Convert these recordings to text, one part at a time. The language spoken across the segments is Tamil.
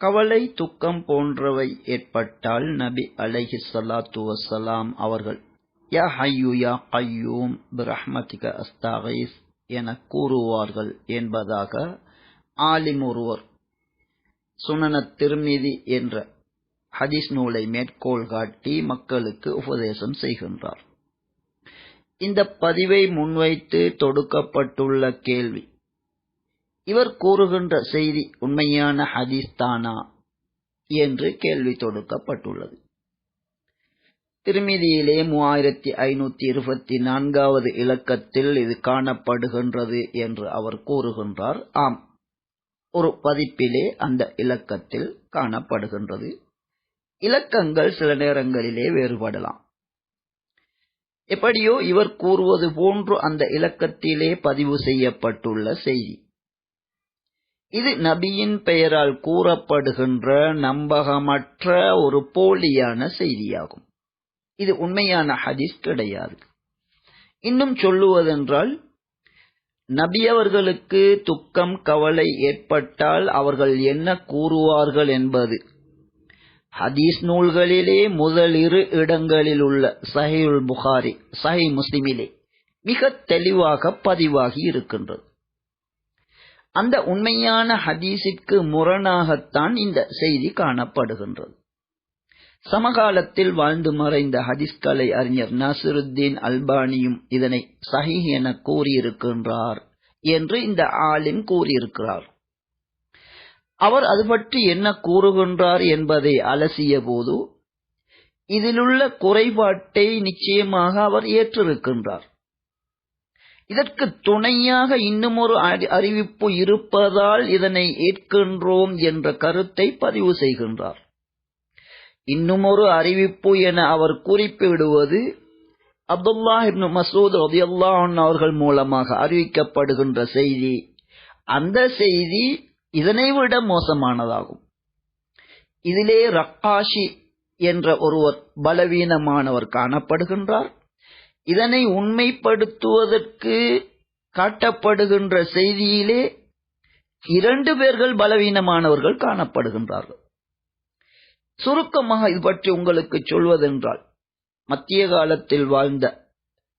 கவலை துக்கம் போன்றவை ஏற்பட்டால் நபி அலைஹி சலாத்து வசலாம் அவர்கள் யா ஹையு யா கய்யூம் பிரஹ்மதிக அஸ்தாகிஸ் என கூறுவார்கள் என்பதாக ஆலிம் ஒருவர் சுனன திருமிதி என்ற ஹதீஸ் நூலை மேற்கோள் காட்டி மக்களுக்கு உபதேசம் செய்கின்றார். இந்த பதிவை முன்வைத்து தொடுக்கப்பட்டுள்ள கேள்வி இவர் கூறுகின்ற செய்தி உண்மையான ஹதீஸ் தானா என்று கேள்வி தொடுக்கப்பட்டுள்ளது. திருமிதியிலே மூவாயிரத்தி ஐநூத்தி இருபத்தி நான்காவது இலக்கத்தில் இது காணப்படுகின்றது என்று அவர் கூறுகின்றார். ஆம். ஒரு பதிப்பிலே அந்த இலக்கத்தில் காணப்படுகின்றது. இலக்கங்கள் சில நேரங்களிலே வேறுபடலாம். எப்படியோ இவர் கூறுவது போன்று அந்த இலக்கத்திலே பதிவு செய்யப்பட்டுள்ள செய்தி. இது நபியின் பெயரால் கூறப்படுகின்ற நம்பகமற்ற ஒரு போலியான செய்தியாகும். இது உண்மையான ஹதீஸ் கிடையாது. இன்னும் சொல்லுவதென்றால் நபி அவர்களுக்கு துக்கம் கவலை ஏற்பட்டால் அவர்கள் என்ன கூறுவார்கள் என்பது. ஹதீஸ் நூல்களிலே முதல் இரு இடங்களில் உள்ள சஹியுல் புகாரி சஹி முஸ்லிமிலே மிக தெளிவாக பதிவாகி இருக்கின்றது. அந்த உண்மையான ஹதீஸிற்கு முரணாகத்தான் இந்த செய்தி காணப்படுகின்றது. சமகாலத்தில் வாழ்ந்து மறைந்த ஹதீஸ்கலை அறிஞர் நாசிருத்தீன் அல்பானியும் இதனை சஹி என கூறியிருக்கின்றார் என்று இந்த ஆலிம் கூறியிருக்கிறார். அவர் அது பற்றி என்ன கூறுகின்றார் என்பதை அலசிய போது இதிலுள்ள குறைபாட்டை நிச்சயமாக அவர் ஏற்றிருக்கின்றார். இதற்கு துணையாக இன்னும் ஒரு அறிவிப்பு இருப்பதால் இதனை ஏற்கின்றோம் என்ற கருத்தை பதிவு செய்கின்றார். இன்னும் ஒரு அறிவிப்பு என அவர் குறிப்பிடுவது அப்துல்லா இப்னு மசூத் ரதியல்லாஹன் அவர்கள் மூலமாக அறிவிக்கப்படுகின்ற செய்தி. அந்த செய்தி இதனை விட மோசமானதாகும். இதிலே ரக்காஷி என்ற ஒருவர் பலவீனமானவர் காணப்படுகின்றார். இதனை உண்மைப்படுத்துவதற்கு காட்டப்படுகின்ற செய்தியிலே இரண்டு பேர்கள் பலவீனமானவர்கள் காணப்படுகின்றார்கள். சுருக்கமாக இது பற்றி உங்களுக்கு சொல்வதென்றால் மத்திய காலத்தில் வாழ்ந்த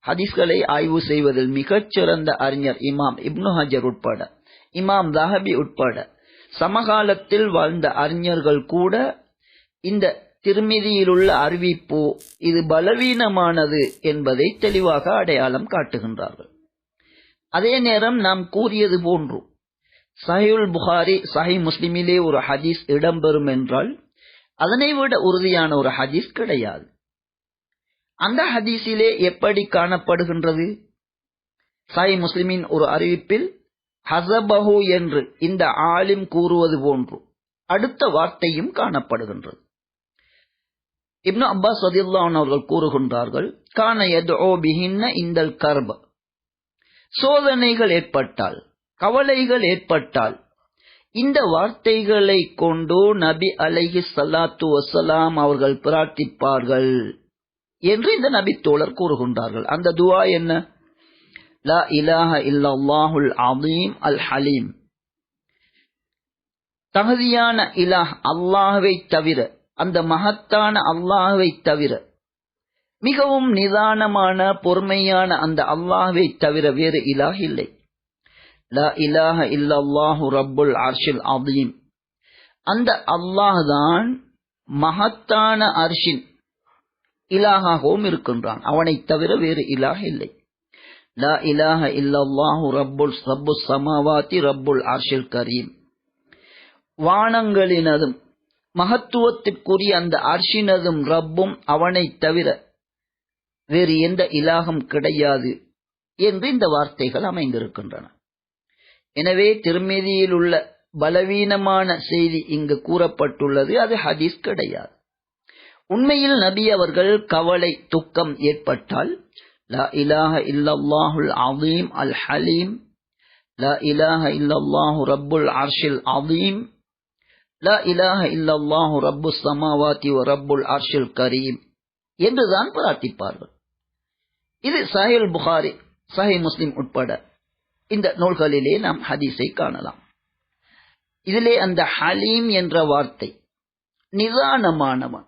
ஹதீஸ்களை ஆய்வு செய்வதில் மிகச்சிறந்த அறிஞர் இமாம் இப்னு ஹஜர் உட்பட இமாம் தஹபி உட்பட சமகாலத்தில் வாழ்ந்த அறிஞர்கள் கூட இந்த திருமிதியிலுள்ள அறிவிப்பு இது பலவீனமானது என்பதை தெளிவாக அடையாளம் காட்டுகின்றார்கள். அதே நேரம் நாம் கூறியது போன்று சஹியுல் புகாரி சஹி முஸ்லிமிலே ஒரு ஹதீஸ் இடம்பெறும் என்றால் அதனை விட உறுதியான ஒரு ஹதீஸ் கிடையாது. அந்த ஹதீஸிலே எப்படி காணப்படுகின்றது? சாய் முஸ்லிமின் ஒரு அறிவிப்பில் ஹசபஹு என்று இந்த ஆலிம் கூறுவது போன்று அடுத்த வார்த்தையும் காணப்படுகின்றது. இப்னு அப்பாஸ் சதில்லான் அவர்கள் கூறுகின்றார்கள் கான எதோ பிஹின்ன இந்தல் கர்ப. சோதனைகள் ஏற்பட்டால் கவலைகள் ஏற்பட்டால் இந்த வார்த்தைகளை கொண்டு நபி அலைஹி சலாத்து வசலாம் அவர்கள் பிரார்த்திப்பார்கள் என்று இந்த நபி தோழர் கூறுகின்றார்கள். அந்த துவா என்ன? லா இலாஹ அதீம் அல் ஹலீம். தகுதியான இலாஹ் அல்லாஹுவை தவிர அந்த மகத்தான அல்லாஹுவை தவிர மிகவும் நிதானமான பொறுமையான அந்த அல்லாஹுவை தவிர வேறு இலாஹ் இல்லை. லா இலாஹ இல்லாஹு ரப்புல் அர்ஷில் அதீம் அந்த அல்லாஹ் தான் மகத்தான அர்ஷின் இலாகாகவும் இருக்கின்றான். அவனை தவிர வேறு இலாக இல்லை. லா இலாஹ இல்லாஹு ரப்புல் சபு சமாவாத்தி ரப்புல் அர்ஷில் கரீம். வானங்களினதும் மகத்துவத்திற்குரிய அந்த அர்ஷினதும் ரப்பும் அவனை தவிர வேறு எந்த இலாகம் கிடையாது என்று இந்த வார்த்தைகள் அமைந்திருக்கின்றன. எனவே திருமதியில் உள்ள பலவீனமான செய்தி இங்கு கூறப்பட்டுள்ளது அது ஹதீஸ் கிடையாது. உண்மையில் நபி அவர்கள் கவலை துக்கம் ஏற்பட்டால் லா இலாஹ இல்லல்லாஹுல் அதீம் அல் ஹலீம் லா இலாஹ இல்லல்லாஹு ரப்புல் அர்ஷில் அதீம் லா இலாஹ இல்லல்லாஹு ரப்பு சமாவாத்தி ரப்புல் அர்ஷில் கரீம் என்றுதான் பிரார்த்திப்பார்கள். இது சஹில் புகாரி சஹி முஸ்லிம் உட்பட இந்த நூல்களிலே நாம் ஹதீஸை காணலாம். இதிலே அந்த ஹலீம் என்ற வார்த்தை நிதானமானவன்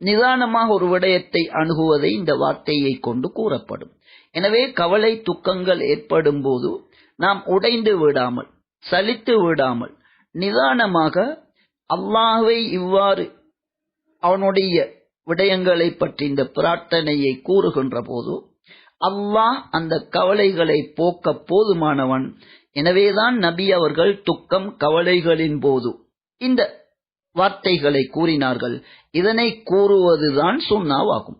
நிதானமாக ஒரு விடயத்தை அணுகுவதை இந்த வார்த்தையை கொண்டு கூறப்படும். எனவே கவலை துக்கங்கள் ஏற்படும் போது நாம் உடைந்து விடாமல் சலித்து விடாமல் நிதானமாக அல்லாஹுவை இவ்வாறு அவனுடைய விடயங்களை பற்றி இந்த பிரார்த்தனையை கூறுகின்ற போது அல்லாஹ் அந்த கவலைகளை போக்க போதுமானவன். எனவேதான் நபி அவர்கள் துக்கம் கவலைகளின் போது இந்த வார்த்தைகளை கூறினார்கள். இதனை கூறுவதுதான் சுண்ணாவாகும்